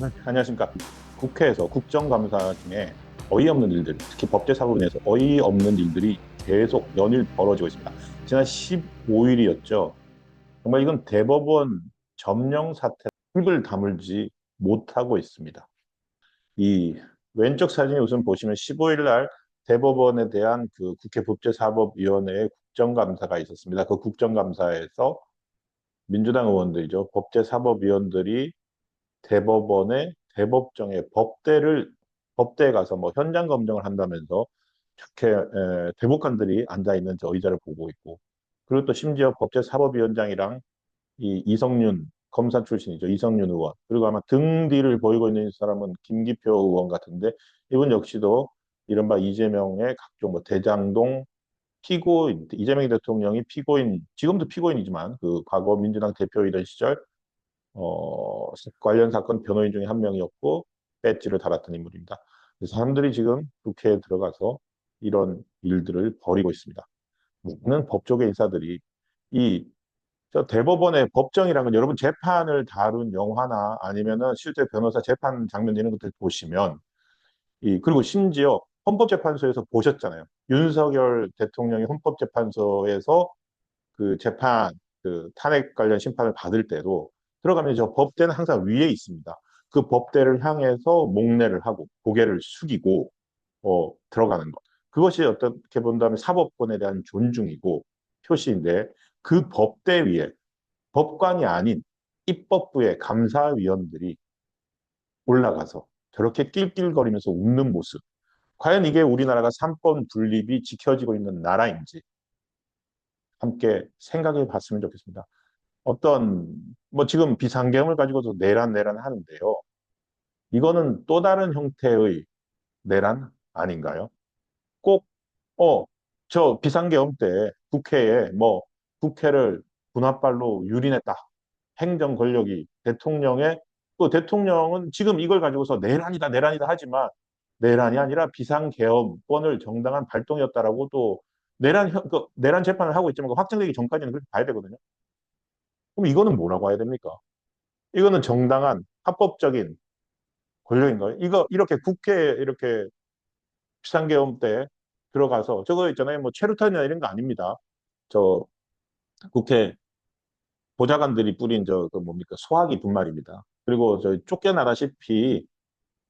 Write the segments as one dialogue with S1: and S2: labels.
S1: 네, 안녕하십니까. 국회에서 국정감사 중에 어이없는 일들, 특히 법제사법인에서 어이없는 일들이 계속 연일 벌어지고 있습니다. 지난 15일이었죠. 정말 이건 대법원 점령 사태 입을 다물지 못하고 있습니다. 이 왼쪽 사진이 우선 보시면 15일 날 대법원에 대한 그 국회 법제사법위원회의 국정감사가 있었습니다. 그 국정감사에서 민주당 의원들이죠. 법제사법위원들이 대법원의 대법정의 법대를 법대에 가서 뭐 현장 검증을 한다면서 에, 대법관들이 앉아 있는 저 의자를 보고 있고 그리고 또 심지어 법제사법위원장이랑 이 이성윤 검사 출신이죠. 이성윤 의원. 그리고 아마 등 뒤를 보이고 있는 사람은 김기표 의원 같은데 이분 역시도 이른바 이재명의 각종 뭐 대장동 피고인 이재명 대통령이 피고인 지금도 피고인이지만 그 과거 민주당 대표이던 시절 어, 관련 사건 변호인 중에 한 명이었고 배지를 달았던 인물입니다. 그래서 사람들이 지금 국회에 들어가서 이런 일들을 벌이고 있습니다. 많은 법조계 인사들이 이저 대법원의 법정이라는 건 여러분 재판을 다룬 영화나 아니면은 실제 변호사 재판 장면 이런 것들 보시면 이 그리고 심지어 헌법재판소에서 보셨잖아요. 윤석열 대통령이 헌법재판소에서 그 재판 그 탄핵 관련 심판을 받을 때도 들어가면 저 법대는 항상 위에 있습니다. 그 법대를 향해서 목례를 하고 고개를 숙이고 어, 들어가는 것. 그것이 어떻게 본다면 사법권에 대한 존중이고 표시인데 그 법대 위에 법관이 아닌 입법부의 감사위원들이 올라가서 저렇게 낄낄거리면서 웃는 모습. 과연 이게 우리나라가 삼권 분립이 지켜지고 있는 나라인지 함께 생각해 봤으면 좋겠습니다. 어떤 뭐 지금 비상계엄을 가지고도 내란 내란 하는데요. 이거는 또 다른 형태의 내란 아닌가요? 꼭 어, 저 비상계엄 때 국회에 뭐 국회를 분합발로 유린했다. 행정 권력이 대통령의 그 대통령은 지금 이걸 가지고서 내란이다 내란이다 하지만 내란이 아니라 비상계엄권을 정당한 발동이었다라고 또 내란 그 내란 재판을 하고 있지만 그 확정되기 전까지는 그렇게 봐야 되거든요. 그럼 이거는 뭐라고 해야 됩니까? 이거는 정당한 합법적인 권력인가요? 이거 이렇게 국회에 이렇게 비상계엄 때 들어가서 저거 있잖아요. 뭐 체류탄이나 이런 거 아닙니다. 저 국회 보좌관들이 뿌린 저 그 뭡니까 소화기 분말입니다. 그리고 저 쫓겨나다시피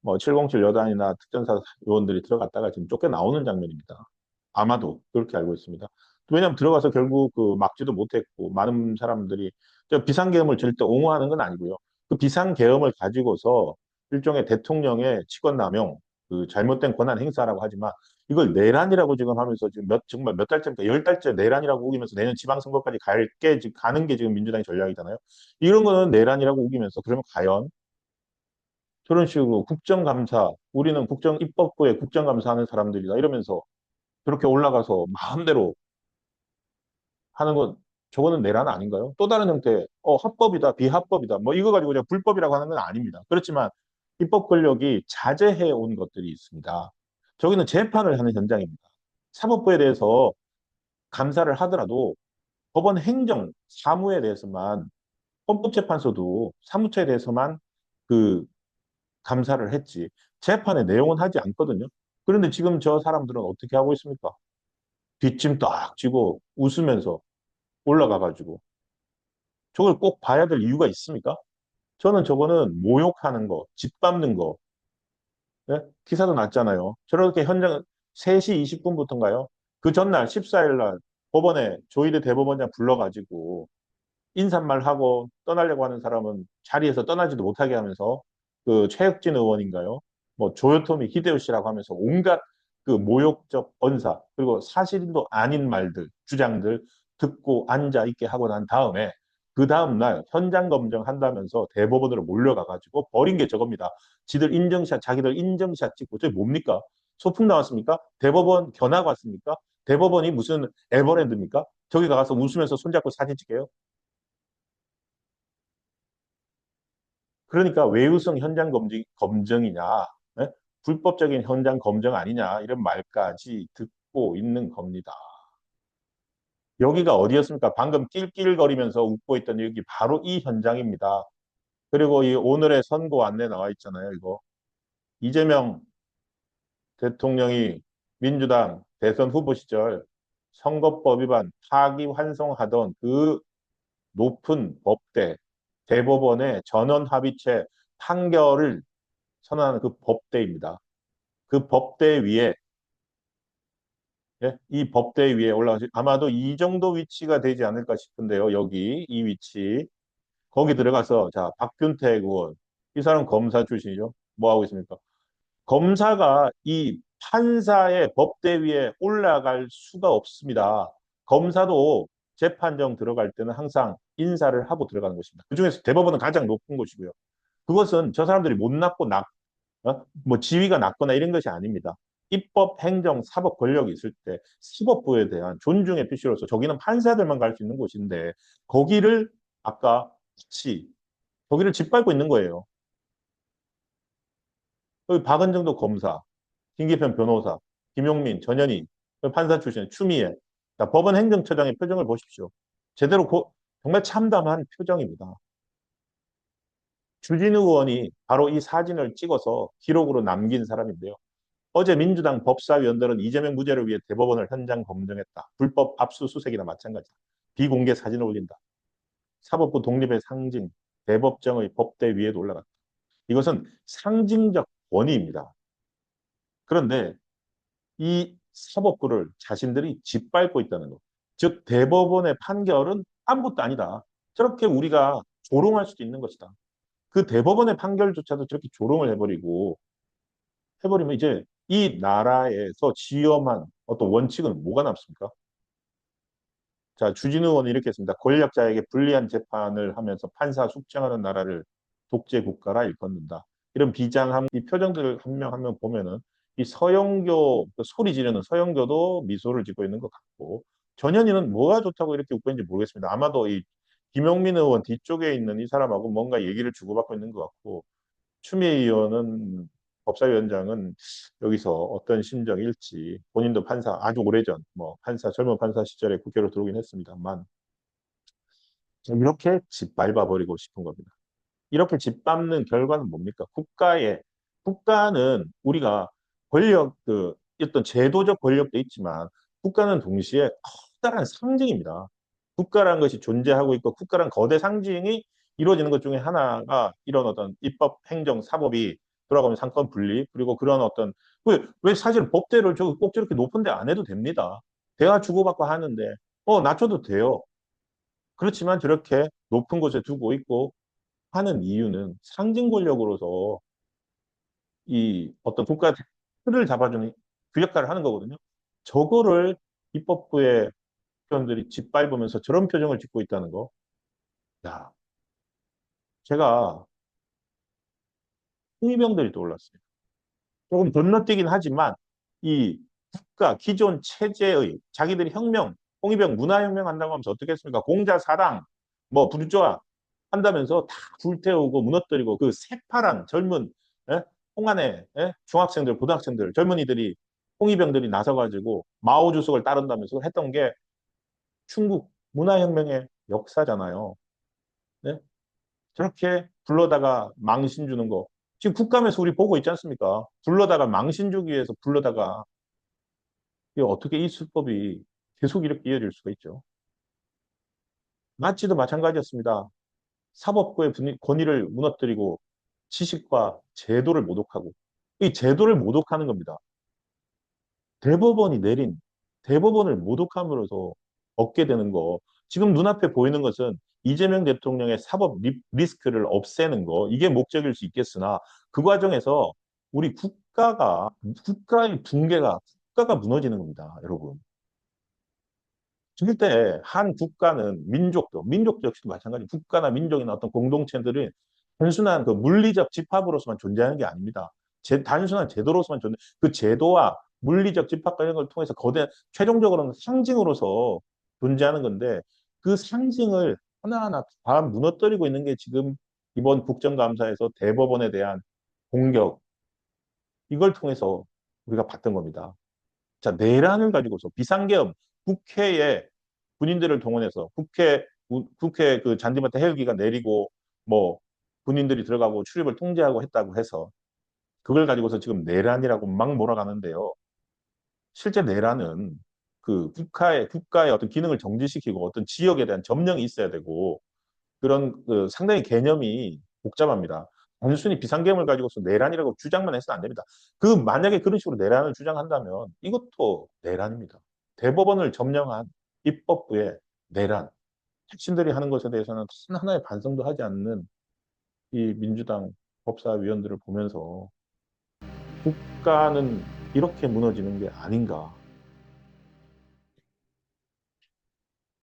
S1: 뭐 707 여단이나 특전사 요원들이 들어갔다가 지금 쫓겨나오는 장면입니다. 아마도 그렇게 알고 있습니다. 왜냐하면 들어가서 결국 그 막지도 못했고 많은 사람들이 저 비상계엄을 절대 옹호하는 건 아니고요. 그 비상계엄을 가지고서 일종의 대통령의 직권남용, 그 잘못된 권한 행사라고 하지만 이걸 내란이라고 지금 하면서 지금 몇 정말 몇 달째입니까? 열 달째 내란이라고 우기면서 내년 지방선거까지 갈게 지금 가는 게 지금 민주당의 전략이잖아요. 이런 거는 내란이라고 우기면서 그러면 과연 저런 식으로 국정감사, 우리는 국정 입법부에 국정감사하는 사람들이다 이러면서 그렇게 올라가서 마음대로 하는 건 저거는 내란 아닌가요? 또 다른 형태, 어, 합법이다, 비합법이다. 뭐 이거 가지고 그냥 불법이라고 하는 건 아닙니다. 그렇지만 입법 권력이 자제해 온 것들이 있습니다. 저기는 재판을 하는 현장입니다. 사법부에 대해서 감사를 하더라도 법원 행정 사무에 대해서만 헌법재판소도 사무처에 대해서만 그 감사를 했지 재판의 내용은 하지 않거든요. 그런데 지금 저 사람들은 어떻게 하고 있습니까? 뒷짐 딱 쥐고 웃으면서 올라가가지고 저걸 꼭 봐야 될 이유가 있습니까? 저는 저거는 모욕하는 거, 짓밟는 거, 네? 기사도 났잖아요. 저렇게 현장 3시 20분부터인가요? 그 전날 14일 날 법원에 조희대 대법원장 불러가지고 인사말 하고 떠나려고 하는 사람은 자리에서 떠나지도 못하게 하면서 그 최혁진 의원인가요? 뭐 조요토미 히데요시라고 하면서 온갖 그 모욕적 언사 그리고 사실도 아닌 말들 주장들 듣고 앉아 있게 하고 난 다음에 그 다음날 현장 검증한다면서 대법원으로 몰려가가지고 버린 게 저겁니다. 지들 인증샷, 자기들 인증샷 찍고 저게 뭡니까? 소풍 나왔습니까? 대법원 견학 왔습니까? 대법원이 무슨 에버랜드입니까? 저기 가서 웃으면서 손잡고 사진 찍게요? 그러니까 외유성 현장 검증, 검증이냐, 네? 불법적인 현장 검증 아니냐 이런 말까지 듣고 있는 겁니다. 여기가 어디였습니까? 방금 낄낄거리면서 웃고 있던 여기 바로 이 현장입니다. 그리고 이 오늘의 선고 안내 나와 있잖아요, 이거. 이재명 대통령이 민주당 대선 후보 시절 선거법 위반 파기 환송하던 그 높은 법대, 대법원의 전원 합의체 판결을 선언하는 그 법대입니다. 그 법대 위에 예? 이 법대 위에 올라가시 아마도 이 정도 위치가 되지 않을까 싶은데요. 여기 이 위치 거기 들어가서 자 박균택 의원 이 사람 검사 출신이죠. 뭐 하고 있습니까? 검사가 이 판사의 법대 위에 올라갈 수가 없습니다. 검사도 재판정 들어갈 때는 항상 인사를 하고 들어가는 것입니다. 그 중에서 대법원은 가장 높은 곳이고요. 그것은 저 사람들이 못났고 낙, 어? 뭐 지위가 낮거나 이런 것이 아닙니다. 입법, 행정, 사법 권력이 있을 때 사법부에 대한 존중의 표시로서 저기는 판사들만 갈 수 있는 곳인데 거기를 아까 같이 거기를 짓밟고 있는 거예요. 여기 박은정도 검사, 김기현 변호사, 김용민, 전현희, 판사 출신 추미애 자, 법원 행정처장의 표정을 보십시오. 제대로 고, 정말 참담한 표정입니다. 주진우 의원이 바로 이 사진을 찍어서 기록으로 남긴 사람인데요. 어제 민주당 법사위원들은 이재명 무죄를 위해 대법원을 현장 검증했다. 불법 압수수색이나 마찬가지다. 비공개 사진을 올린다. 사법부 독립의 상징, 대법정의 법대 위에도 올라갔다. 이것은 상징적 권위입니다. 그런데 이 사법부를 자신들이 짓밟고 있다는 것. 즉 대법원의 판결은 아무것도 아니다. 저렇게 우리가 조롱할 수도 있는 것이다. 그 대법원의 판결조차도 저렇게 조롱을 해버리고 해버리면 이제 이 나라에서 지엄한 어떤 원칙은 뭐가 남습니까? 자, 주진우 의원이 이렇게 했습니다. 권력자에게 불리한 재판을 하면서 판사 숙청하는 나라를 독재 국가라 일컫는다. 이런 비장한 이 표정들을 한 명 한 명 보면은 이 서영교 그 소리 지르는 서영교도 미소를 짓고 있는 것 같고 전현희는 뭐가 좋다고 이렇게 웃고 있는지 모르겠습니다. 아마도 이 김용민 의원 뒤쪽에 있는 이 사람하고 뭔가 얘기를 주고받고 있는 것 같고 추미애 의원은 법사위원장은 여기서 어떤 심정일지 본인도 판사 아주 오래전 뭐 판사 젊은 판사 시절에 국회로 들어오긴 했습니다만 이렇게 짓밟아 버리고 싶은 겁니다. 이렇게 짓밟는 결과는 뭡니까? 국가의 국가는 우리가 권력 그 어떤 제도적 권력도 있지만 국가는 동시에 커다란 상징입니다. 국가라는 것이 존재하고 있고 국가란 거대 상징이 이루어지는 것 중에 하나가 이런 어떤 입법, 행정, 사법이 돌아가면 상권 분리 그리고 그런 어떤 왜, 왜 사실 법대를 꼭 저렇게 높은데 안 해도 됩니다. 대화 주고받고 하는데 어 낮춰도 돼요. 그렇지만 저렇게 높은 곳에 두고 있고 하는 이유는 상징 권력으로서 이 어떤 국가 틀을 잡아주는 그 역할을 하는 거거든요. 저거를 입법부의 표현들이 짓밟으면서 저런 표정을 짓고 있다는 거. 야, 제가 홍위병들이 떠올랐어요. 조금 건너뛰긴 하지만 이 국가 기존 체제의 자기들이 혁명, 홍위병 문화혁명 한다고 하면서 어떻게 했습니까? 공자 사랑, 뭐 부르주아 한다면서 다 불태우고 무너뜨리고 그 새파란 젊은 예? 홍안에 예? 중학생들, 고등학생들, 젊은이들이 홍위병들이 나서가지고 마오 주석을 따른다면서 했던 게 중국 문화혁명의 역사잖아요. 네? 저렇게 불러다가 망신 주는 거 지금 국감에서 우리 보고 있지 않습니까? 불러다가 망신 주기 위해서 불러다가 어떻게 이 수법이 계속 이렇게 이어질 수가 있죠? 나치도 마찬가지였습니다. 사법부의 권위를 무너뜨리고 지식과 제도를 모독하고 이 제도를 모독하는 겁니다. 대법원이 내린 대법원을 모독함으로써 얻게 되는 거 지금 눈앞에 보이는 것은 이재명 대통령의 사법 리스크를 없애는 거 이게 목적일 수 있겠으나 그 과정에서 우리 국가가 국가의 붕괴가 국가가 무너지는 겁니다, 여러분. 절대 한 국가는 민족도 민족 역시도 마찬가지 국가나 민족이나 어떤 공동체들이 단순한 그 물리적 집합으로서만 존재하는 게 아닙니다. 제, 단순한 제도로서만 존재, 그 제도와 물리적 집합과 이런 걸 통해서 거대, 최종적으로는 상징으로서 존재하는 건데 그 상징을 하나하나 다 무너뜨리고 있는 게 지금 이번 국정감사에서 대법원에 대한 공격, 이걸 통해서 우리가 봤던 겁니다. 자, 내란을 가지고서 비상계엄, 국회에 군인들을 동원해서 국회, 국회 그 잔디밭에 헬기가 내리고 뭐 군인들이 들어가고 출입을 통제하고 했다고 해서 그걸 가지고서 지금 내란이라고 막 몰아가는데요. 실제 내란은 그 국가의 국가의 어떤 기능을 정지시키고 어떤 지역에 대한 점령이 있어야 되고 그런 그 상당히 개념이 복잡합니다. 단순히 비상계엄을 가지고서 내란이라고 주장만 해서는 안 됩니다. 그 만약에 그런 식으로 내란을 주장한다면 이것도 내란입니다. 대법원을 점령한 입법부의 내란. 핵심들이 하는 것에 대해서는 단 하나의 반성도 하지 않는 이 민주당 법사위원들을 보면서 국가는 이렇게 무너지는 게 아닌가